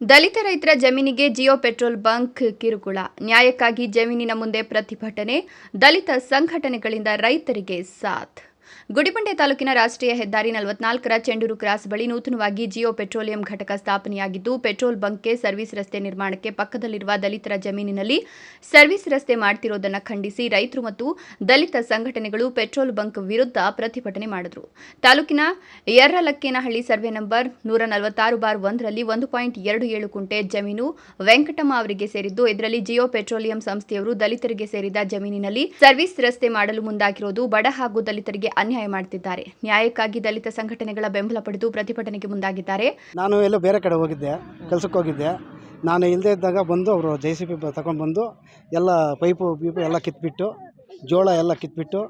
ದಲಿತ ರೈತರ ಜಮೀನಿಗೆ Jio petrol bunk ಕಿರುಕುಳ. ನ್ಯಾಯಕ್ಕಾಗಿ ಜಮೀನಿನ ಮುಂದೆ ಪ್ರತಿಭಟನೆ, ದಲಿತ ಸಂಘಟನೆಗಳಿಂದ ರೈತರಿಗೆ ಸಾಥ್. ಗುಡಿಬಂಡೆ ತಾಲೂಕಿನ ರಾಷ್ಟ್ರೀಯ ಹೆದ್ದಾರಿ ನಲವತ್ನಾಲ್ಕರ ಚೆಂಡೂರು ಕ್ರಾಸ್ ಬಳಿ ನೂತನವಾಗಿ ಜಿಯೋ ಪೆಟ್ರೋಲಿಯಂ ಘಟಕ ಸ್ಥಾಪನೆಯಾಗಿದ್ದು, ಪೆಟ್ರೋಲ್ ಬಂಕ್ಗೆ ಸರ್ವಿಸ್ ರಸ್ತೆ ನಿರ್ಮಾಣಕ್ಕೆ ಪಕ್ಕದಲ್ಲಿರುವ ದಲಿತರ ಜಮೀನಿನಲ್ಲಿ ಸರ್ವಿಸ್ ರಸ್ತೆ ಮಾಡ್ತಿರೋದನ್ನು ಖಂಡಿಸಿ ರೈತರು ಮತ್ತು ದಲಿತ ಸಂಘಟನೆಗಳು ಪೆಟ್ರೋಲ್ ಬಂಕ್ ವಿರುದ್ಧ ಪ್ರತಿಭಟನೆ ಮಾಡಿದರು. ತಾಲೂಕಿನ ಯರ್ರಲಕ್ಕೇನಹಳ್ಳಿ ಸರ್ವೆ ನಂಬರ್ ನೂರ ನಲವತ್ತಾರು ಬಾರ್ ಒಂದರಲ್ಲಿ ಒಂದು ಪಾಯಿಂಟ್ ಎರಡು ಏಳು ಕುಂಟೆ ಜಮೀನು ವೆಂಕಟಮ್ಮ ಅವರಿಗೆ ಸೇರಿದ್ದು, ಇದರಲ್ಲಿ ಜಿಯೋ ಪೆಟ್ರೋಲಿಯಂ ಸಂಸ್ಥೆಯವರು ದಲಿತರಿಗೆ ಸೇರಿದ ಜಮೀನಿನಲ್ಲಿ ಸರ್ವಿಸ್ ರಸ್ತೆ ಮಾಡಲು ಮುಂದಾಗಿರೋದು ಬಡ ಹಾಗೂ ದಲಿತರಿಗೆ ಅನ್ಯಾಯ ಮಾಡುತ್ತಿದ್ದಾರೆ ನ್ಯಾಯಕ್ಕಾಗಿ ದಲಿತ ಸಂಘಟನೆಗಳ ಬೆಂಬಲ ಪಡೆದು ಪ್ರತಿಭಟನೆಗೆ ಮುಂದಾಗಿದ್ದಾರೆ. ನಾನು ಎಲ್ಲೋ ಬೇರೆ ಕಡೆ ಹೋಗಿದ್ದೆ, ಕೆಲಸಕ್ಕೆ ಹೋಗಿದ್ದೆ. ನಾನು ಇಲ್ಲದೇ ಇದ್ದಾಗ ಬಂದು ಅವರು ಜೆ ಸಿ ಬಿ ತಗೊಂಡು ಬಂದು ಎಲ್ಲ ಪೈಪು ಪೀಪು ಎಲ್ಲ ಕಿತ್ಬಿಟ್ಟು, ಜೋಳ ಎಲ್ಲ ಕಿತ್ಬಿಟ್ಟು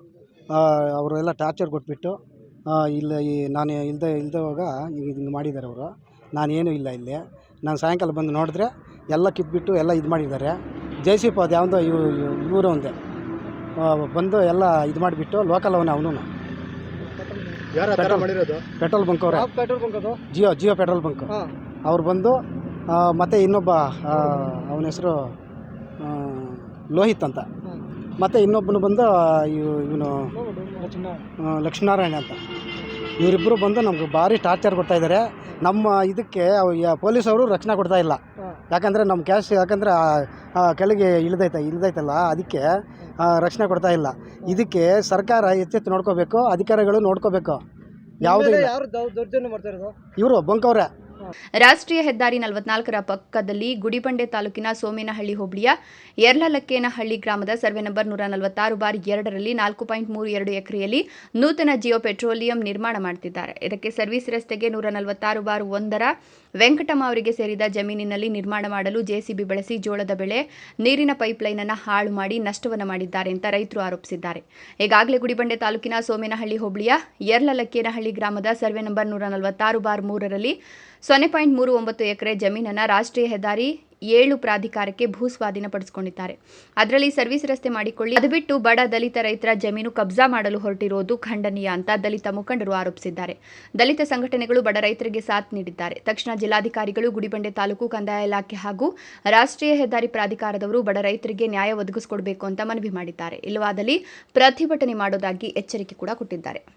ಅವರು ಎಲ್ಲ ಟಾರ್ಚರ್ ಕೊಟ್ಬಿಟ್ಟು ಇಲ್ಲ ಈ ನಾನು ಇಲ್ಲದೆ ಇಲ್ದವಾಗ ಹಿಂಗೆ ಮಾಡಿದ್ದಾರೆ ಅವರು. ನಾನೇನು ಇಲ್ಲ ಇಲ್ಲಿ. ನಾನು ಸಾಯಂಕಾಲ ಬಂದು ನೋಡಿದ್ರೆ ಎಲ್ಲ ಕಿತ್ಬಿಟ್ಟು ಎಲ್ಲ ಇದು ಮಾಡಿದ್ದಾರೆ. ಜೆ ಸಿ ಪಿ ಅದು ಯಾವುದೋ ಇವು ಇವರು ಒಂದೇ. ಬಂದು ಎಲ್ಲ ಇದು ಮಾಡಿಬಿಟ್ಟು ಲೋಕಲ್ ಅವನ ಅವನು ಯಾರು ಆ ಥರ ಪೆಟ್ರೋಲ್. ಮಾಡಿರೋದು? ಪೆಟ್ರೋಲ್ ಬಂಕ್ ಅವರೇ. ಪೆಟ್ರೋಲ್ ಬಂಕ್ ಅದು? ಜಿಯೋ ಜಿಯೋ ಪೆಟ್ರೋಲ್ ಬಂಕ್ ಅವ್ರು ಬಂದು ಆ, ಮತ್ತೆ ಇನ್ನೊಬ್ಬ ಅವನ ಹೆಸರು ಲೋಹಿತ್ ಅಂತ. ಮತ್ತೆ ಇನ್ನೊಬ್ಬನು ಬಂದು ಇವನು ಲಕ್ಷ್ಮೀನಾರಾಯಣ ಅಂತ. ಇವರಿಬ್ಬರು ಬಂದು ನಮ್ಗೆ ಭಾರಿ ಟಾರ್ಚರ್ ಕೊಡ್ತಾ ಇದ್ದಾರೆ. ನಮ್ಮ ಇದಕ್ಕೆ ಪೊಲೀಸವರು ರಕ್ಷಣೆ ಕೊಡ್ತಾ ಇಲ್ಲ. ಯಾಕಂದರೆ ನಮ್ಮ ಕ್ಯಾಶ್ ಯಾಕಂದರೆ ಕೆಳಗೆ ಇಳಿದೈತೆ ಇಳಿದೈತಲ್ಲ ಅದಕ್ಕೆ ರಕ್ಷಣೆ ಕೊಡ್ತಾ ಇಲ್ಲ. ಇದಕ್ಕೆ ಸರ್ಕಾರ ಎಚ್ಚೆತ್ತು ನೋಡ್ಕೋಬೇಕು ಅಧಿಕಾರಿಗಳು ನೋಡ್ಕೋಬೇಕು. ಯಾವುದೇ ಯಾರು ದೌರ್ಜನ್ಯ ಮಾಡ್ತಾ ಇರೋದು? ಇವರು ಬಂಕವ್ರೆ ರಾಷ್ಟ್ರೀಯ ಹೆದ್ದಾರಿ ನಲವತ್ನಾಲ್ಕರ ಪಕ್ಕದಲ್ಲಿ ಗುಡಿಬಂಡೆ ತಾಲೂಕಿನ ಸೋಮೇನಹಳ್ಳಿ ಹೋಬಳಿಯ ಯರ್ಲಲಕ್ಕೇನಹಳ್ಳಿ ಗ್ರಾಮದ ಸರ್ವೆ ನಂಬರ್ ನೂರ ನಲವತ್ತಾರು ಬಾರ್ ಎರಡರಲ್ಲಿ ನಾಲ್ಕು ಪಾಯಿಂಟ್ ಮೂರು ಎರಡು ಎಕರೆಯಲ್ಲಿ ನೂತನ ಜಿಯೋ ಪೆಟ್ರೋಲಿಯಂ ನಿರ್ಮಾಣ ಮಾಡುತ್ತಿದ್ದಾರೆ ಇದಕ್ಕೆ ಸರ್ವಿಸ್ ರಸ್ತೆಗೆ ನೂರ ನಲವತ್ತಾರು ಬಾರ್ ಒಂದರ ವೆಂಕಟಮ್ಮ ಅವರಿಗೆ ಸೇರಿದ ಜಮೀನಿನಲ್ಲಿ ನಿರ್ಮಾಣ ಮಾಡಲು ಜೆಸಿಬಿ ಬಳಸಿ ಜೋಳದ ಬೆಳೆ, ನೀರಿನ ಪೈಪ್ಲೈನ್ ಅನ್ನು ಹಾಳು ಮಾಡಿ ನಷ್ಟವನ್ನು ಮಾಡಿದ್ದಾರೆ ಅಂತ ರೈತರು ಆರೋಪಿಸಿದ್ದಾರೆ. ಈಗಾಗಲೇ ಗುಡಿಬಂಡೆ ತಾಲೂಕಿನ ಸೋಮೇನಹಳ್ಳಿ ಹೋಬಳಿಯ ಯರ್ಲಲಕ್ಕೇನಹಳ್ಳಿ ಗ್ರಾಮದ ಸರ್ವೆ ನಂಬರ್ ನೂರ ನಲವತ್ತಾರು ಬಾರ್ ಮೂರರಲ್ಲಿ ಸೊನ್ನೆ ಪಾಯಿಂಟ್ ಮೂರು ಒಂಬತ್ತು ಎಕರೆ ಜಮೀನನ್ನು ರಾಷ್ಟ್ರೀಯ ಹೆದ್ದಾರಿ ಏಳು ಪ್ರಾಧಿಕಾರಕ್ಕೆ ಭೂ ಸ್ವಾಧೀನಪಡಿಸಿಕೊಂಡಿದ್ದಾರೆ ಅದರಲ್ಲಿ ಸರ್ವಿಸ್ ರಸ್ತೆ ಮಾಡಿಕೊಳ್ಳಿ. ಅದು ಬಿಟ್ಟು ಬಡ ದಲಿತ ರೈತರ ಜಮೀನು ಕಬ್ಜಾ ಮಾಡಲು ಹೊರಟಿರುವುದು ಖಂಡನೀಯ ಅಂತ ದಲಿತ ಮುಖಂಡರು ಆರೋಪಿಸಿದ್ದಾರೆ. ದಲಿತ ಸಂಘಟನೆಗಳು ಬಡ ರೈತರಿಗೆ ಸಾಥ್ ನೀಡಿದ್ದಾರೆ. ತಕ್ಷಣ ಜಿಲ್ಲಾಧಿಕಾರಿಗಳು ಗುಡಿಬಂಡೆ ತಾಲೂಕು ಕಂದಾಯ ಇಲಾಖೆ ಹಾಗೂ ರಾಷ್ಟ್ರೀಯ ಹೆದ್ದಾರಿ ಪ್ರಾಧಿಕಾರದವರು ಬಡ ರೈತರಿಗೆ ನ್ಯಾಯ ಒದಗಿಸಿಕೊಡಬೇಕು ಅಂತ ಮನವಿ ಮಾಡಿದ್ದಾರೆ. ಇಲ್ಲವಾದಲ್ಲಿ ಪ್ರತಿಭಟನೆ ಮಾಡೋದಾಗಿ ಎಚ್ಚರಿಕೆ ಕೂಡ ಕೊಟ್ಟಿದ್ದಾರೆ.